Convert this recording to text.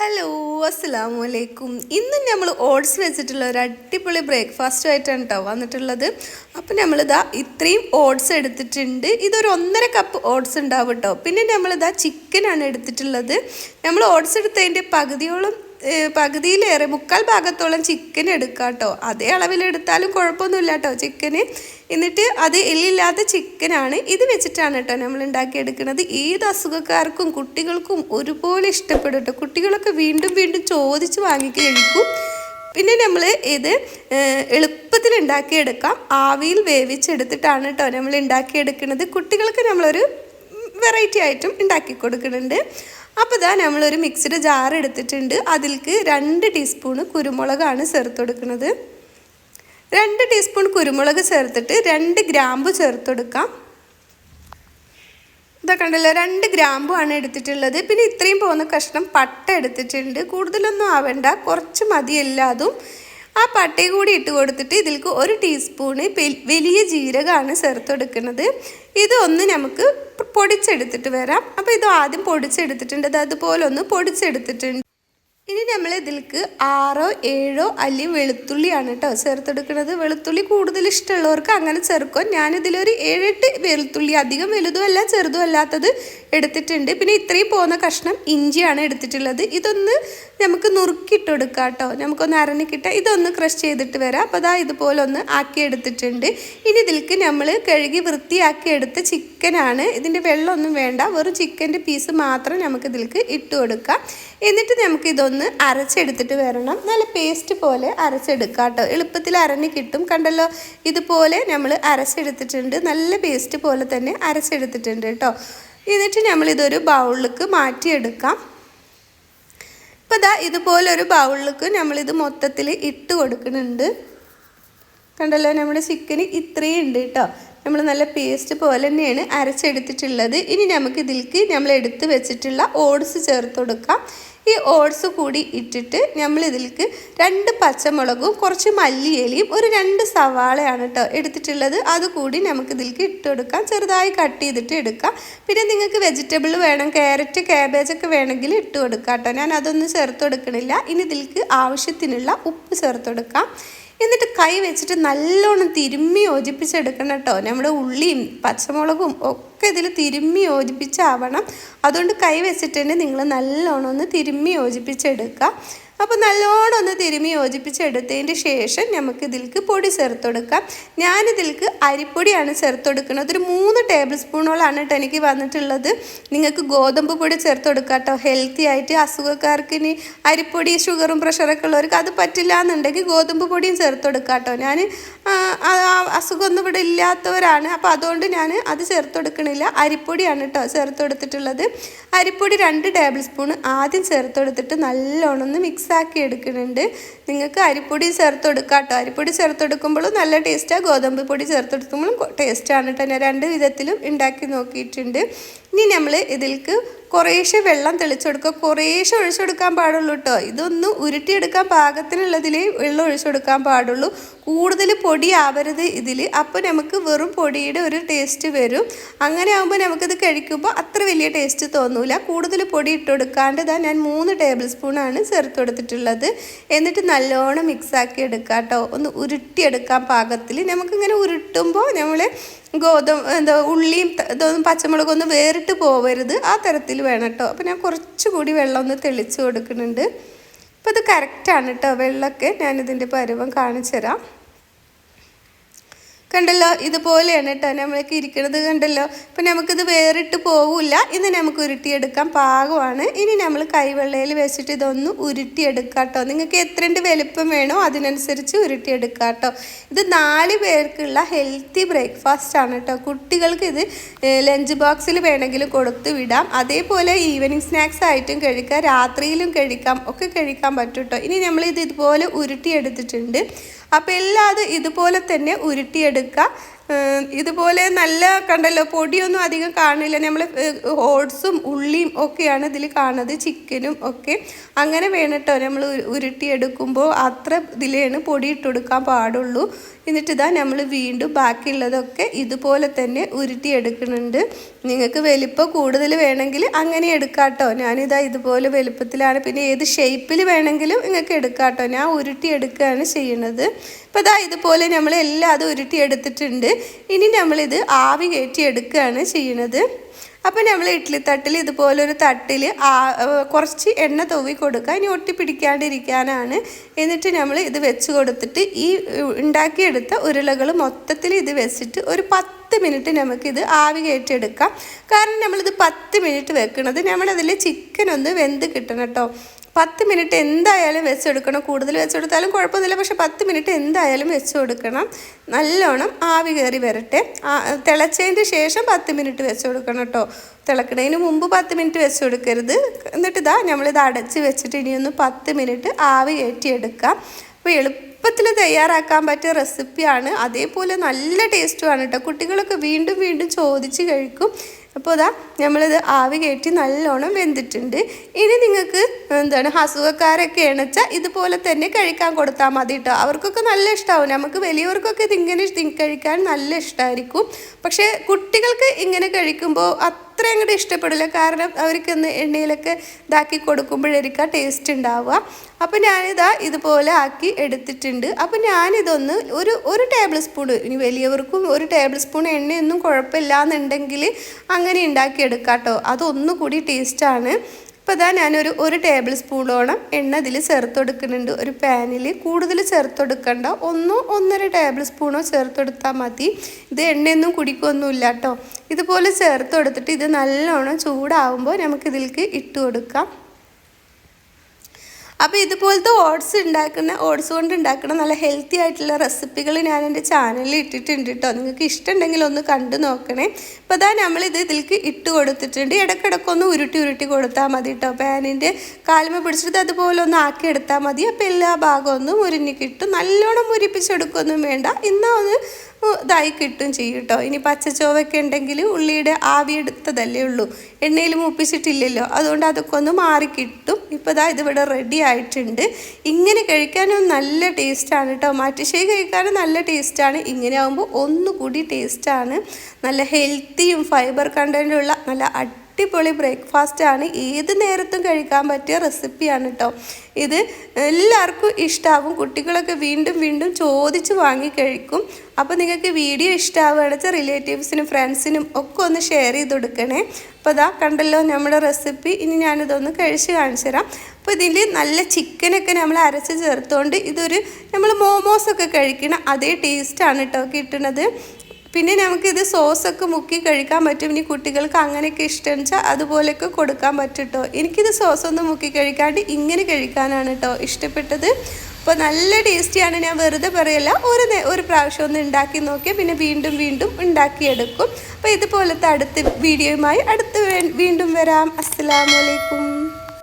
Hello അസ്സലാമു അലൈക്കും ഇന്ന് നമ്മൾ ഓട്സ് വെച്ചിട്ടുള്ള ഒരു അടിപൊളി ബ്രേക്ക്ഫാസ്റ്റ് ആയിട്ടാണ് കേട്ടോ വന്നിട്ടുള്ളത്. അപ്പം നമ്മളിതാ ഇത്രയും ഓട്സ് എടുത്തിട്ടുണ്ട്. ഇതൊരു ഒന്നര കപ്പ് ഓട്സ് ഉണ്ടാവും കേട്ടോ പിന്നെ നമ്മളിതാ ചിക്കനാണ് എടുത്തിട്ടുള്ളത്. നമ്മൾ ഓട്സ് എടുത്തതിന്റെ പകുതിയോളം പകുതിയിലേറെ മുക്കാൽ ഭാഗത്തോളം ചിക്കൻ എടുക്കുക കേട്ടോ അതേ അളവിലെടുത്താലും കുഴപ്പമൊന്നുമില്ല കേട്ടോ ചിക്കന് എന്നിട്ട് അത് എല്ലില്ലാത്ത ചിക്കനാണ് ഇത് വെച്ചിട്ടാണ് കേട്ടോ നമ്മൾ ഉണ്ടാക്കിയെടുക്കുന്നത്. ഏത് അസുഖക്കാർക്കും കുട്ടികൾക്കും ഒരുപോലെ ഇഷ്ടപ്പെടും കേട്ടോ. കുട്ടികളൊക്കെ വീണ്ടും വീണ്ടും ചോദിച്ച് വാങ്ങിക്കഴിക്കും. പിന്നെ നമ്മൾ ഇത് എളുപ്പത്തിൽ ഉണ്ടാക്കിയെടുക്കാം. ആവിയിൽ വേവിച്ചെടുത്തിട്ടാണ് കേട്ടോ നമ്മൾ ഉണ്ടാക്കിയെടുക്കുന്നത്. കുട്ടികൾക്ക് നമ്മളൊരു വെറൈറ്റി ആയിട്ടും ഉണ്ടാക്കി കൊടുക്കുന്നുണ്ട്. അപ്പോൾ ഇതാ നമ്മളൊരു മിക്സിയുടെ ജാർ എടുത്തിട്ടുണ്ട്. അതിലേക്ക് രണ്ട് ടീസ്പൂണ് കുരുമുളകാണ് ചേർത്ത് കൊടുക്കുന്നത് രണ്ട് ടീസ്പൂൺ കുരുമുളക് ചേർത്തിട്ട് രണ്ട് ഗ്രാമ്പു ചേർത്ത് കൊടുക്കാം ഇതാ കണ്ടല്ലോ രണ്ട് ഗ്രാമ്പു ആണ് എടുത്തിട്ടുള്ളത്. പിന്നെ ഇത്രയും പോകുന്ന കഷ്ണം പട്ട എടുത്തിട്ടുണ്ട്. കൂടുതലൊന്നും ആവേണ്ട കുറച്ച് മതി എല്ലാതും ആ പട്ടയും കൂടി ഇട്ട് കൊടുത്തിട്ട് ഇതിലേക്ക് ഒരു ടീസ്പൂണ് വലിയ ജീരകമാണ് ചേർത്ത് കൊടുക്കുന്നത് ഇത് ഒന്ന് നമുക്ക് പൊടിച്ചെടുത്തിട്ട് വരാം. അപ്പോൾ ഇത് ആദ്യം പൊടിച്ചെടുത്തിട്ടുണ്ട്. അത് അതുപോലെ ഒന്ന് പൊടിച്ചെടുത്തിട്ടുണ്ട്. ഇനി നമ്മൾ ഇതിലേക്ക് ആറോ ഏഴോ അല്ലി വെളുത്തുള്ളിയാണ് കേട്ടോ ചേർത്തെടുക്കുന്നത് വെളുത്തുള്ളി കൂടുതൽ ഇഷ്ടമുള്ളവർക്ക് അങ്ങനെ ചേർക്കും. ഞാനിതിലൊരു ഏഴെട്ട് വെളുത്തുള്ളി അധികം വലുതുമല്ല ചെറുതും അല്ലാത്തത് എടുത്തിട്ടുണ്ട്. പിന്നെ ഇത്രയും പോകുന്ന കഷ്ണം ഇഞ്ചിയാണ് എടുത്തിട്ടുള്ളത്. ഇതൊന്ന് നമുക്ക് നുറുക്കിയിട്ട് കൊടുക്കാം കേട്ടോ. നമുക്കൊന്ന് അരണിക്കിട്ട ഇതൊന്ന് ക്രഷ് ചെയ്തിട്ട് വരാം. അപ്പോൾ അതാ ഇതുപോലെ ഒന്ന് ആക്കി എടുത്തിട്ടുണ്ട്. ഇനി ഇതിലേക്ക് നമ്മൾ കഴുകി വൃത്തിയാക്കി എടുത്ത ചിക്കനാണ് ഇതിന്റെ വെള്ളമൊന്നും വേണ്ട. വെറും ചിക്കന്റെ പീസ് മാത്രം നമുക്ക് ഇതിലേക്ക് ഇട്ട് കൊടുക്കാം. എന്നിട്ട് നമുക്ക് ഇതൊന്ന് അരച്ചെടുത്തിട്ട് വരണം. നല്ല പേസ്റ്റ് പോലെ അരച്ചെടുക്കാം കേട്ടോ എളുപ്പത്തിൽ അരഞ്ഞ് കിട്ടും. കണ്ടല്ലോ? ഇതുപോലെ നമ്മൾ അരച്ചെടുത്തിട്ടുണ്ട്. നല്ല പേസ്റ്റ് പോലെ തന്നെ അരച്ചെടുത്തിട്ടുണ്ട് കേട്ടോ. എന്നിട്ട് നമ്മളിതൊരു ബൗളിലേക്ക് മാറ്റിയെടുക്കാം. ഇപ്പം ദാ ഇതുപോലൊരു ബൗളിലേക്ക് നമ്മളിത് മൊത്തത്തിൽ ഇട്ട് കൊടുക്കുന്നുണ്ട്. കണ്ടല്ലോ നമ്മുടെ ചിക്കന് ഇത്രയും ഉണ്ട് കേട്ടോ നമ്മൾ നല്ല പേസ്റ്റ് പോലെ തന്നെയാണ് അരച്ചെടുത്തിട്ടുള്ളത്. ഇനി നമുക്ക് ഇതിലേക്ക് നമ്മൾ എടുത്ത് വെച്ചിട്ടുള്ള ഓട്സ് ചേർത്ത് കൊടുക്കാം. ഈ ഓട്സ് കൂടി ഇട്ടിട്ട് നമ്മൾ ഇതിലേക്ക് രണ്ട് പച്ചമുളകും കുറച്ച് മല്ലിയിലയും ഒരു രണ്ട് സവാളയാണ് കേട്ടോ എടുത്തിട്ടുള്ളത്. അതുകൂടി നമുക്ക് ഇതിലേക്ക് ഇട്ട് കൊടുക്കാം. ചെറുതായി കട്ട് ചെയ്തിട്ട് എടുക്കാം. പിന്നെ നിങ്ങൾക്ക് വെജിറ്റബിൾ വേണം ക്യാരറ്റ് ക്യാബേജ് ഒക്കെ വേണമെങ്കിൽ ഇട്ട് കൊടുക്കാം കേട്ടോ ഞാൻ അതൊന്നും ചേർത്ത് കൊടുക്കണില്ല. ഇനി ഇതിലേക്ക് ആവശ്യത്തിനുള്ള ഉപ്പ് ചേർത്ത് കൊടുക്കാം. എന്നിട്ട് കൈ വെച്ചിട്ട് നല്ലോണം തിരുമ്മി യോജിപ്പിച്ചെടുക്കണം കേട്ടോ. നമ്മുടെ ഉള്ളിയും പച്ചമുളകും ഒക്കെ ഇതിൽ തിരുമ്മി യോജിപ്പിച്ചാവണം. അതുകൊണ്ട് കൈ വെച്ചിട്ട് തന്നെ നിങ്ങൾ നല്ലോണം ഒന്ന് തിരുമ്മി യോജിപ്പിച്ചെടുക്കുക. അപ്പോൾ നല്ലോണം ഒന്ന് തിരുമി യോജിപ്പിച്ചെടുത്തതിന്റെ ശേഷം നമുക്ക് ഇതിലേക്ക് പൊടി ചേർത്ത് കൊടുക്കാം. ഞാനിതിലേക്ക് അരിപ്പൊടിയാണ് ചേർത്ത് കൊടുക്കുന്നത്. ഒരു മൂന്ന് ടേബിൾ സ്പൂണോളാണ് കേട്ടോ എനിക്ക് വന്നിട്ടുള്ളത്. നിങ്ങൾക്ക് ഗോതമ്പ് പൊടി ചേർത്ത് കൊടുക്കുക കേട്ടോ ഹെൽത്തി ആയിട്ട് അസുഖക്കാർക്ക് ഇനി അരിപ്പൊടി ഷുഗറും പ്രഷറൊക്കെ ഉള്ളവർക്ക് അത് പറ്റില്ല എന്നുണ്ടെങ്കിൽ ഗോതമ്പ് പൊടിയും ചേർത്ത് കൊടുക്കുക കേട്ടോ ഞാൻ അസുഖമൊന്നും ഇവിടെ ഇല്ലാത്തവരാണ്. അപ്പോൾ അതുകൊണ്ട് ഞാൻ അത് ചേർത്ത് കൊടുക്കണില്ല. അരിപ്പൊടിയാണ് കേട്ടോ ചേർത്ത് കൊടുത്തിട്ടുള്ളത്. അരിപ്പൊടി രണ്ട് ടേബിൾ സ്പൂൺ ആദ്യം ചേർത്ത് കൊടുത്തിട്ട് നല്ലോണം ഒന്ന് മിക്സ് ആക്കി എടുക്കുന്നുണ്ട്. നിങ്ങൾക്ക് അരിപ്പൊടി ചേർത്ത് കൊടുക്കാം കേട്ടോ അരിപ്പൊടി ചേർത്ത് കൊടുക്കുമ്പോഴും നല്ല ടേസ്റ്റാണ് ഗോതമ്പ് പൊടി ചേർത്ത് കൊടുക്കുമ്പോഴും ടേസ്റ്റാണ് കേട്ടോ ഞാൻ രണ്ട് വിധത്തിലും ഉണ്ടാക്കി നോക്കിയിട്ടുണ്ട്. ഇനി നമ്മൾ ഇതിൽക്ക് കുറേശ്ശെ വെള്ളം തെളിച്ചു കൊടുക്കുക. കുറേശ്ശെ ഒഴിച്ചെടുക്കാൻ പാടുള്ളൂ കേട്ടോ ഇതൊന്ന് ഉരുട്ടിയെടുക്കാൻ പാകത്തിനുള്ളതിലേ വെള്ളം ഒഴിച്ചു കൊടുക്കാൻ പാടുള്ളൂ. കൂടുതൽ പൊടി ആവരുത് ഇതിൽ അപ്പോൾ നമുക്ക് വെറും പൊടിയുടെ ഒരു ടേസ്റ്റ് വരും. അങ്ങനെ ആകുമ്പോൾ നമുക്കിത് കഴിക്കുമ്പോൾ അത്ര വലിയ ടേസ്റ്റ് തോന്നൂല. കൂടുതൽ പൊടി ഇട്ട് കൊടുക്കാണ്ട് ഇതാ ഞാൻ മൂന്ന് ടേബിൾ സ്പൂണാണ് ചേർത്ത് കൊടുത്തിട്ടുള്ളത്. എന്നിട്ട് നല്ലോണം മിക്സാക്കി എടുക്കുക കേട്ടോ ഒന്ന് ഉരുട്ടിയെടുക്കാൻ പാകത്തിൽ. നമുക്കിങ്ങനെ ഉരുട്ടുമ്പോൾ നമ്മൾ ഗോതമ്പ് എന്താ ഉള്ളിയും ഇതൊന്നും ഇതൊന്നും പച്ചമുളകൊന്നും വേറിട്ട് പോവരുത്. ആ തരത്തിൽ വേണം കേട്ടോ അപ്പോൾ ഞാൻ കുറച്ചുകൂടി വെള്ളം ഒന്ന് തെളിച്ച് കൊടുക്കുന്നുണ്ട്. അപ്പോൾ ഇത് കറക്റ്റാണ് കേട്ടോ വെള്ളമൊക്കെ ഞാനിതിന്റെ പരുവം കാണിച്ചു തരാം. കണ്ടല്ലോ? ഇതുപോലെയാണ് കേട്ടോ നമ്മളൊക്കെ ഇരിക്കുന്നത് കണ്ടല്ലോ? അപ്പം നമുക്കിത് വേറിട്ട് പോവില്ല ഇന്ന് നമുക്ക് ഉരുട്ടിയെടുക്കാൻ പാകമാണ്. ഇനി നമ്മൾ കൈവെള്ളയിൽ വെച്ചിട്ട് ഇതൊന്ന് ഉരുട്ടിയെടുക്കാം കേട്ടോ നിങ്ങൾക്ക് എത്രണ്ട് വലുപ്പം വേണോ അതിനനുസരിച്ച് ഉരുട്ടിയെടുക്കാം കേട്ടോ ഇത് നാല് പേർക്കുള്ള ഹെൽത്തി ബ്രേക്ക്ഫാസ്റ്റ് ആണ് കേട്ടോ കുട്ടികൾക്ക് ഇത് ലഞ്ച് ബോക്സിൽ വേണമെങ്കിൽ കൊടുത്തു വിടാം. അതേപോലെ ഈവനിങ് സ്നാക്സ് ആയിട്ടും കഴിക്കാം. രാത്രിയിലും കഴിക്കാം. ഒക്കെ കഴിക്കാൻ പറ്റും കേട്ടോ ഇനി നമ്മളിത് ഇത് ഇതുപോലെ ഉരുട്ടിയെടുത്തിട്ടുണ്ട്. അപ്പോൾ എല്ലാതും ഇതുപോലെ തന്നെ ഉരുട്ടിയെടുക്കുക. ഇതുപോലെ നല്ല കണ്ടല്ലോ പൊടിയൊന്നും അധികം കാണില്ല. നമ്മൾ ഓട്സും ഉള്ളിയും ഒക്കെയാണ് ഇതിൽ കാണുന്നത് ചിക്കനും ഒക്കെ. അങ്ങനെ വേണട്ടോ നമ്മൾ ഉരുട്ടിയെടുക്കുമ്പോൾ അത്ര ഇതിലാണ് പൊടി ഇട്ട് കൊടുക്കാൻ പാടുള്ളൂ. എന്നിട്ട് ഇതാ നമ്മൾ വീണ്ടും ബാക്കിയുള്ളതൊക്കെ ഇതുപോലെ തന്നെ ഉരുട്ടിയെടുക്കുന്നുണ്ട്. നിങ്ങൾക്ക് വലിപ്പം കൂടുതൽ വേണമെങ്കിൽ അങ്ങനെ എടുക്കാം കേട്ടോ ഞാനിതാ ഇതുപോലെ വലിപ്പത്തിലാണ്. പിന്നെ ഏത് ഷേപ്പിൽ വേണമെങ്കിലും നിങ്ങൾക്ക് എടുക്കാം കേട്ടോ ഞാൻ ഉരുട്ടിയെടുക്കുകയാണ് ചെയ്യുന്നത് അപ്പോൾ ഇതാ ഇതുപോലെ നമ്മൾ എല്ലാം അത് ഉരുട്ടി എടുത്തിട്ടുണ്ട് ഇനി നമ്മളിത് ആവി കയറ്റി എടുക്കുകയാണ് ചെയ്യുന്നത്. അപ്പോൾ നമ്മൾ ഇഡ്ഡലി തട്ടിൽ ഇതുപോലൊരു തട്ടിൽ കുറച്ച് എണ്ണ തൂവി കൊടുക്കുക. ഇനി ഒട്ടി പിടിക്കാണ്ടിരിക്കാനാണ് എന്നിട്ട് നമ്മൾ ഇത് വെച്ച് കൊടുത്തിട്ട് ഈ ഉണ്ടാക്കിയെടുത്ത ഉരുളകൾ മൊത്തത്തിൽ ഇത് വെച്ചിട്ട് ഒരു പത്ത് മിനിറ്റ് നമുക്കിത് ആവി കയറ്റിയെടുക്കാം കാരണം നമ്മളിത് പത്ത് മിനിറ്റ് വെക്കണത് നമ്മളതിൽ ചിക്കൻ ഒന്ന് വെന്ത് കിട്ടണം കേട്ടോ. പത്ത് മിനിറ്റ് എന്തായാലും വെച്ച് കൊടുക്കണം കൂടുതൽ വെച്ച് കൊടുത്താലും കുഴപ്പമൊന്നുമില്ല. പക്ഷെ പത്ത് മിനിറ്റ് എന്തായാലും വെച്ച് കൊടുക്കണം നല്ലോണം ആവി കയറി വരട്ടെ. തിളച്ചതിന്റെ ശേഷം പത്ത് മിനിറ്റ് വെച്ച് കൊടുക്കണം കേട്ടോ. തിളക്കണതിന് മുമ്പ് പത്ത് മിനിറ്റ് വെച്ച് കൊടുക്കരുത് എന്നിട്ട് ഇതാ നമ്മളിത് അടച്ച് വെച്ചിട്ട് ഇനിയൊന്ന് പത്ത് മിനിറ്റ് ആവി കയറ്റിയെടുക്കാം. അപ്പോൾ എളുപ്പത്തിൽ തയ്യാറാക്കാൻ പറ്റിയ റെസിപ്പിയാണ്. അതേപോലെ നല്ല ടേസ്റ്റുമാണ് കേട്ടോ. കുട്ടികളൊക്കെ വീണ്ടും വീണ്ടും ചോദിച്ച് കഴിക്കും. അപ്പോൾ ഇതാ നമ്മളിത് ആവി കയറ്റി നല്ലോണം വെന്തിട്ടുണ്ട്. ഇനി നിങ്ങൾക്ക് എന്താണ് അസുഖക്കാരൊക്കെ എണച്ചാൽ ഇതുപോലെ തന്നെ കഴിക്കാൻ കൊടുത്താൽ മതി കേട്ടോ അവർക്കൊക്കെ നല്ല ഇഷ്ടമാവും നമുക്ക് വലിയവർക്കൊക്കെ ഇതിങ്ങനെ കഴിക്കാൻ നല്ല ഇഷ്ടമായിരിക്കും പക്ഷേ കുട്ടികൾക്ക് ഇങ്ങനെ കഴിക്കുമ്പോൾ അത്ര അങ്ങോട്ട് ഇഷ്ടപ്പെടില്ല. കാരണം അവർക്ക് ഒന്ന് എണ്ണയിലൊക്കെ ഇതാക്കി കൊടുക്കുമ്പോഴായിരിക്കും ടേസ്റ്റ് ഉണ്ടാവുക അപ്പോൾ ഞാനിതാ ഇതുപോലെ ആക്കി എടുത്തിട്ടുണ്ട്. അപ്പോൾ ഞാനിതൊന്ന് ഒരു ഒരു ടേബിൾ സ്പൂൺ ഇനി വലിയവർക്കും ഒരു ടേബിൾ സ്പൂൺ എണ്ണയൊന്നും കുഴപ്പമില്ല എന്നുണ്ടെങ്കിൽ അങ്ങനെ ഉണ്ടാക്കിയെടുക്കാം കേട്ടോ അതൊന്നുകൂടി ടേസ്റ്റാണ് ഇപ്പോൾ ഇതാ ഞാനൊരു ഒരു ടേബിൾ സ്പൂണോളം എണ്ണ ഇതിൽ ചേർത്ത് കൊടുക്കുന്നുണ്ട് ഒരു പാനിൽ കൂടുതൽ ചേർത്ത് കൊടുക്കണ്ട ഒന്നോ ഒന്നര ടേബിൾ സ്പൂണോ ചേർത്ത് കൊടുത്താൽ മതി. ഇത് എണ്ണയൊന്നും കുടിക്കൊന്നുമില്ല കേട്ടോ ഇതുപോലെ ചേർത്ത് കൊടുത്തിട്ട് ഇത് നല്ലോണം ചൂടാവുമ്പോൾ നമുക്കിതിലേക്ക് ഇട്ട് കൊടുക്കാം അപ്പോൾ ഇതുപോലത്തെ ഓട്സ് ഉണ്ടാക്കുന്ന ഓട്സ് കൊണ്ട് ഉണ്ടാക്കുന്ന നല്ല ഹെൽത്തി ആയിട്ടുള്ള റെസിപ്പികൾ ഞാൻ എന്റെ ചാനലിൽ ഇട്ടിട്ടുണ്ട് കേട്ടോ നിങ്ങൾക്ക് ഇഷ്ടമുണ്ടെങ്കിൽ ഒന്ന് കണ്ടു നോക്കണേ. അപ്പോൾ അതാ നമ്മളിത് ഇതിലേക്ക് ഇട്ട് കൊടുത്തിട്ടുണ്ട്. ഇടയ്ക്കിടയ്ക്ക് ഒന്ന് ഉരുട്ടി ഉരുട്ടി കൊടുത്താൽ മതി കേട്ടോ പാനിന്റെ കാലുമ പിടിച്ചിട്ട് അതുപോലെ ഒന്ന് ആക്കി എടുത്താൽ മതി. അപ്പോൾ എല്ലാ ഭാഗവും ഒന്ന് മുരിഞ്ഞ് കിട്ടും. നല്ലോണം മുരിപ്പിച്ചെടുക്കൊന്നും വേണ്ട. ഇന്നാ ഒന്ന് ഇതായി കിട്ടും ചെയ്യും കേട്ടോ ഇനി പച്ചച്ചോവൊക്കെ ഉണ്ടെങ്കിൽ ഉള്ളിയുടെ ആവി എടുത്തതല്ലേ ഉള്ളൂ. എണ്ണയിൽ മൂപ്പിച്ചിട്ടില്ലല്ലോ. അതുകൊണ്ട് അതൊക്കെ ഒന്ന് മാറി കിട്ടും. ഇപ്പോൾ ഇതാ ഇതിവിടെ റെഡി ആയിട്ടുണ്ട്. ഇങ്ങനെ കഴിക്കാനും നല്ല ടേസ്റ്റാണ് കേട്ടോ മാറ്റിശ്ശേരി കഴിക്കാനും നല്ല ടേസ്റ്റാണ് ഇങ്ങനെ ആകുമ്പോൾ ഒന്നുകൂടി ടേസ്റ്റാണ് നല്ല ഹെൽത്തിയും ഫൈബർ കണ്ടന്റുള്ള നല്ല അടിപൊളി ബ്രേക്ക്ഫാസ്റ്റ് ആണ്. ഏത് നേരത്തും കഴിക്കാൻ പറ്റിയ റെസിപ്പിയാണ് കേട്ടോ ഇത് എല്ലാവർക്കും ഇഷ്ടമാവും കുട്ടികളൊക്കെ വീണ്ടും വീണ്ടും ചോദിച്ച് വാങ്ങി കഴിക്കും. അപ്പോൾ നിങ്ങൾക്ക് വീഡിയോ ഇഷ്ടമാവുകയാണെന്ന് റിലേറ്റീവ്സിനും ഫ്രണ്ട്സിനും ഒക്കെ ഒന്ന് ഷെയർ ചെയ്ത് കൊടുക്കണേ. അപ്പോൾ അതാ കണ്ടല്ലോ നമ്മുടെ റെസിപ്പി ഇനി ഞാനിതൊന്ന് കഴിച്ച് കാണിച്ചു തരാം. അപ്പോൾ ഇതിൽ നല്ല ചിക്കനൊക്കെ നമ്മൾ അരച്ച് ചേർത്തുകൊണ്ട് ഇതൊരു നമ്മൾ മോമോസൊക്കെ കഴിക്കണം അതേ ടേസ്റ്റാണ് കേട്ടോ കിട്ടുന്നത് പിന്നെ നമുക്കിത് സോസൊക്കെ മുക്കി കഴിക്കാൻ പറ്റും. ഇനി കുട്ടികൾക്ക് അങ്ങനെയൊക്കെ ഇഷ്ടം വെച്ചാൽ അതുപോലെയൊക്കെ കൊടുക്കാൻ പറ്റും കേട്ടോ എനിക്കിത് സോസൊന്നും മുക്കി കഴിക്കാണ്ട് ഇങ്ങനെ കഴിക്കാനാണ് കേട്ടോ ഇഷ്ടപ്പെട്ടത്. അപ്പോൾ നല്ല ടേസ്റ്റിയാണ്. ഞാൻ വെറുതെ പറയല്ല. ഒരു ഒരു പ്രാവശ്യം ഒന്ന് ഉണ്ടാക്കി നോക്കിയാൽ പിന്നെ വീണ്ടും വീണ്ടും ഉണ്ടാക്കിയെടുക്കും. അപ്പോൾ ഇതുപോലത്തെ അടുത്ത വീഡിയോയുമായി അടുത്ത് വീണ്ടും വരാം. അസ്സലാമലൈക്കും